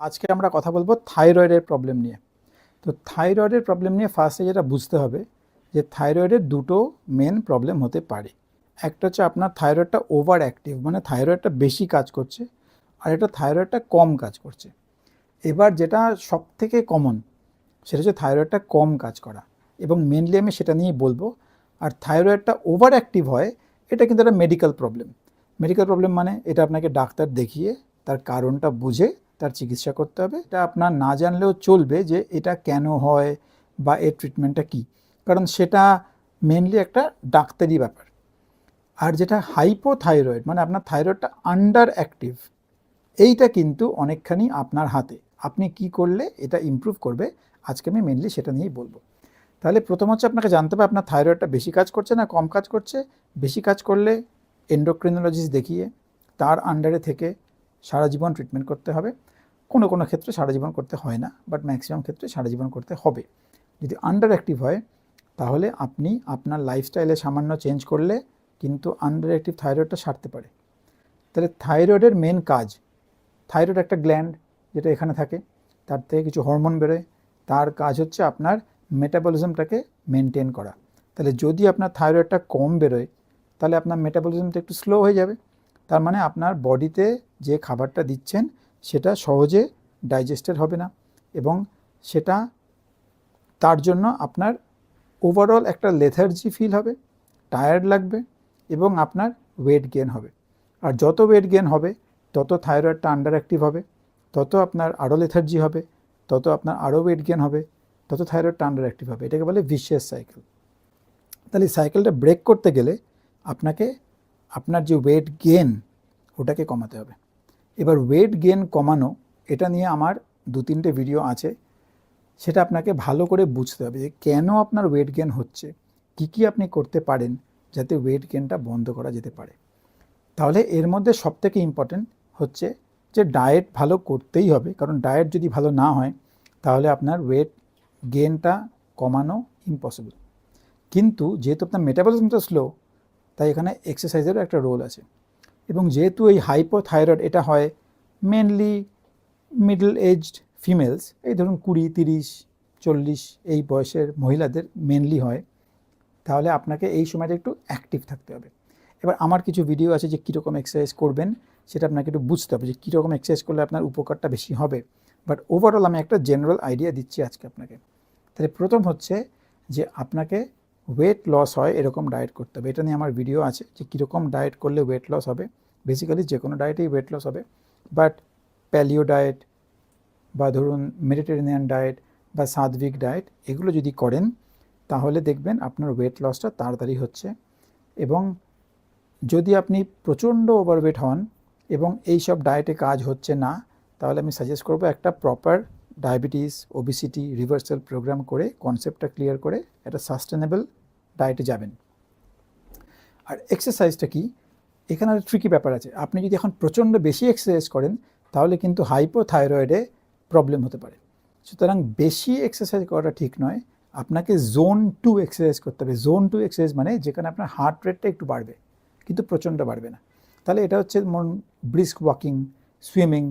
আজকে আমরা কথা বলব থাইরয়েডের প্রবলেম নিয়ে। তো থাইরয়েডের প্রবলেম নিয়ে ফার্স্টে যেটা বুঝতে হবে, যে থাইরয়েডের দুটো মেন প্রবলেম হতে পারে। একটা হচ্ছে আপনার থাইরয়েডটা ওভার অ্যাক্টিভ মানে থাইরয়েডটা বেশি কাজ করছে, আর একটা থাইরয়েডটা কম কাজ করছে। এবার যেটা সব থেকে কমন সেটা হচ্ছে থাইরয়েডটা কম কাজ করা। এবং মেনলি আমি সেটা নিয়েই বলব, আর থাইরয়েডটা ওভার অ্যাক্টিভ হয়, এটা কিন্তু একটা মেডিকেল প্রবলেম মেডিকেল প্রবলেম মানে এটা আপনাকে ডাক্তার দেখিয়ে তার কারণটা বুঝে তার চিকিৎসা করতে হবে। এটা আপনার না জানলেও চলবে যে এটা কেন হয় বা এর ট্রিটমেন্টটা কী। কারণ সেটা মেনলি একটা ডাক্তারি ব্যাপার। আর যেটা হাইপোথাইরয়েড মানে আপনার থাইরয়েডটা আন্ডার অ্যাক্টিভ এইটা কিন্তু অনেকখানি আপনার হাতে। আপনি কি করলে এটা ইমপ্রুভ করবে, আজকে আমি মেনলি সেটা নিয়েই বলব। তাহলে প্রথম হচ্ছে আপনাকে জানতে হবে আপনার থাইরয়েডটা বেশি কাজ করছে না কম কাজ করছে। বেশি কাজ করলে এন্ডোক্রিনোলজিস্ট দেখিয়ে, তার আন্ডারে থেকে সারা জীবন ট্রিটমেন্ট করতে হবে। কোনো কোনো ক্ষেত্রে সারা জীবন করতে হয় না বাট ম্যাক্সিমাম ক্ষেত্রে সারা জীবন করতে হবে। যদি আন্ডার অ্যাক্টিভ হয়, তাহলে আপনি আপনার লাইফস্টাইলে সামান্য চেঞ্জ করলে কিন্তু আন্ডার অ্যাক্টিভ থাইরয়েডটা সারতে পারে। তাহলে থাইরয়েডের মেন কাজ থাইরয়েড একটা গ্ল্যান্ড যেটা এখানে থাকে, তার থেকে কিছু হরমোন বেরোয়, তার কাজ হচ্ছে আপনার মেটাবলিজমটাকে মেনটেন করা। তাহলে যদি আপনার থাইরয়েডটা কম বেরোয়, তাহলে আপনার মেটাবলিজমটা একটু স্লো হয়ে যাবে, তার মানে আপনার বডিতে যে খাবারটা দিচ্ছেন, সেটা সহজে ডাইজেস্টেড হবে না এবং সেটা তার জন্য আপনার ওভারঅল একটা লেথার্জি ফিল হবে টায়ার্ড লাগবে এবং আপনার ওয়েট গেন হবে। আর যত ওয়েট গেন হবে, তত থাইরয়েডটা আন্ডার অ্যাক্টিভ হবে, তত আপনার আরও লেথার্জি হবে, তত আপনার আরও ওয়েট গেন হবে, তত থাইরয়েডটা আন্ডার অ্যাক্টিভ হবে। এটাকে বলে ভিশিয়াস সাইকেল তাহলে সাইকেলটা ব্রেক করতে গেলে আপনাকে, আপনার যে ওয়েট গেন ওটাকে কমাতে হবে। এবার ওয়েট গেন কমানো, এটা নিয়ে আমার দু তিনটে ভিডিও আছে। সেটা আপনাকে ভালো করে বুঝতে হবে যে কেন আপনার ওয়েট গেন হচ্ছে, কী কী আপনি করতে পারেন যাতে ওয়েট গেনটা বন্ধ করা যেতে পারে। তাহলে এর মধ্যে সবথেকে ইম্পর্টেন্ট হচ্ছে যে ডায়েট ভালো করতেই হবে, কারণ ডায়েট যদি ভালো না হয়, তাহলে আপনার ওয়েট গেনটা কমানো ইম্পসিবল কিন্তু যেহেতু আপনার মেটাবলিজমটা স্লো তাই এখানে এক্সারসাইজেরও একটা রোল আছে। এবং যেহেতু এই হাইপোথাইরয়েড এটা হয় মেনলি মিডল এজড ফিমেলস এই ধরুন কুড়ি, তিরিশ, চল্লিশ এই বয়সের মহিলাদের মেনলি হয়, তাহলে আপনাকে এই সময়টা একটু অ্যাক্টিভ থাকতে হবে। এবার আমার কিছু ভিডিও আছে যে কীরকম এক্সারসাইজ করবেন, সেটা আপনাকে একটু বুঝতে হবে যে কীরকম এক্সারসাইজ করলে আপনার উপকারটা বেশি হবে। বাট ওভারঅল আমি একটা জেনারেল আইডিয়া দিচ্ছি আজকে আপনাকে। তাহলে প্রথম হচ্ছে যে আপনাকে ওয়েট লস হয়, এরকম ডায়েট করতে হবে। এটা নিয়ে আমার ভিডিও আছে যে কীরকম ডায়েট করলে ওয়েট লস হবে। বেসিক্যালি যে কোনো ডায়েটেই ওয়েট লস হবে। বাট প্যালিও ডায়েট বা ধরুন মেডিটেরিয়ান ডায়েট বা সাত্বিক ডায়েট এগুলো যদি করেন, তাহলে দেখবেন আপনার ওয়েট লসটা তাড়াতাড়ি হচ্ছে। এবং যদি আপনি প্রচণ্ড ওভারওয়েট হন এবং এই সব ডায়েটে কাজ হচ্ছে না, তাহলে আমি সাজেস্ট করব একটা proper diabetes obesity reversal programme করে কনসেপ্টটা ক্লিয়ার করে, একটা সাস্টেনেবল ডায়েটে যাবেন। আর এক্সারসাইজটা কি? এখানে একটা ট্রিকি ব্যাপার আছে। আপনি যদি এখন প্রচণ্ড বেশি এক্সারসাইজ করেন, তাহলে কিন্তু হাইপোথাইরয়েডে প্রবলেম হতে পারে। সুতরাং বেশি এক্সারসাইজ করাটা ঠিক নয়। আপনাকে জোন টু এক্সারসাইজ করতে হবে। জোন টু এক্সারসাইজ মানে যেখানে আপনার হার্ট রেটটা একটু বাড়বে, কিন্তু প্রচণ্ড বাড়বে না। তাহলে এটা হচ্ছে মন ব্রিস্ক ওয়াকিং সুইমিং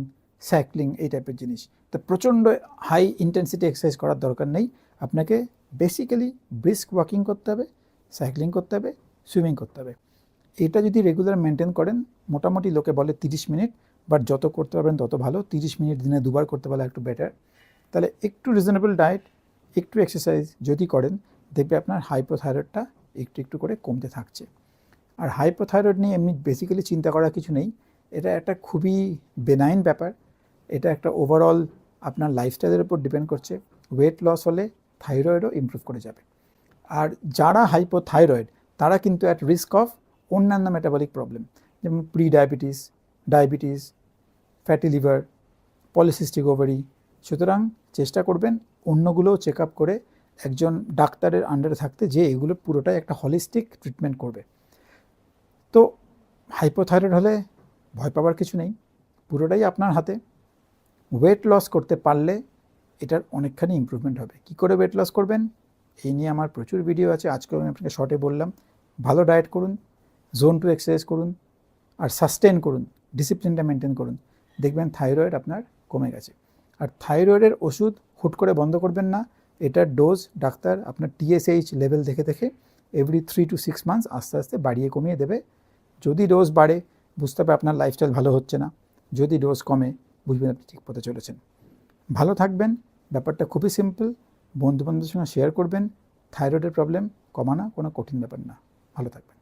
সাইক্লিং এই টাইপের জিনিস। তো প্রচণ্ড হাই ইন্টেন্সিটি এক্সারসাইজ করার দরকার নেই। আপনাকে বেসিক্যালি ব্রিস্ক ওয়াকিং করতে হবে। সাইক্লিং করতে হবে, সুইমিং করতে হবে। এটা যদি রেগুলার মেনটেন করেন, মোটামুটি লোকে বলে তিরিশ মিনিট, বাট যত করতে পারবেন তত ভালো, তিরিশ মিনিট দিনে দুবার করতে পারলে একটু বেটার। তাহলে একটু রিজনেবল ডায়েট একটু এক্সারসাইজ যদি করেন, দেখবে আপনার হাইপোথাইরয়েডটা একটু একটু করে কমতে থাকছে। আর হাইপোথাইরয়েড নিয়ে এমনি বেসিক্যালি চিন্তা করার কিছু নেই, এটা একটা খুবই বেনাইন ব্যাপার। এটা একটা ওভারঅল আপনার লাইফস্টাইলের উপর ডিপেন্ড করছে। ওয়েট লস হলে থাইরয়েডও ইমপ্রুভ করে যাবে। আর যারা হাইপোথাইরয়েড তারা কিন্তু অ্যাট রিস্ক অফ অন্যান্য মেটাবলিক প্রবলেম যেমন pre diabetes diabetes fatty liver polycystic ovary সুতরাং চেষ্টা করবেন অন্যগুলোও চেক আপ করে একজন ডাক্তারের আন্ডারে থাকতে যে এগুলো পুরোটাই একটা হলিস্টিক ট্রিটমেন্ট করবে। তো হাইপোথাইরয়েড হলে ভয় পাওয়ার কিছু নেই, পুরোটাই আপনার হাতে। ওয়েট লস করতে পারলে এটার অনেকখানি ইমপ্রুভমেন্ট হবে। কি করে ওয়েট লস করবেন? এই নিয়ে আমার প্রচুর ভিডিও আছে। আজকে আমি আপনাকে শর্টে বললাম। ভালো ডায়েট করুন জোন টু এক্সারসাইজ করুন আর সাস্টেন করুন ডিসিপ্লিনটা মেনটেন করুন। দেখবেন থাইরয়েড আপনার কমে গেছে। আর থাইরয়েডের ওষুধ হুট করে বন্ধ করবেন না। এটার ডোজ ডাক্তার আপনার টিএসএইচ লেভেল দেখে দেখে every three two six months আস্তে আস্তে বাড়িয়ে কমিয়ে দেবে। যদি ডোজ বাড়ে, বুঝতে হবে আপনার লাইফস্টাইল ভালো হচ্ছে না। যদি ডোজ কমে, বুঝবেন আপনি ঠিক পথে চলেছেন। ভালো থাকবেন। ব্যাপারটা খুবই সিম্পল বন্ধু বান্ধবের সঙ্গে শেয়ার করবেন থাইরয়েডের প্রবলেম কমানো কোনো কঠিন ব্যাপার না। ভালো থাকবেন।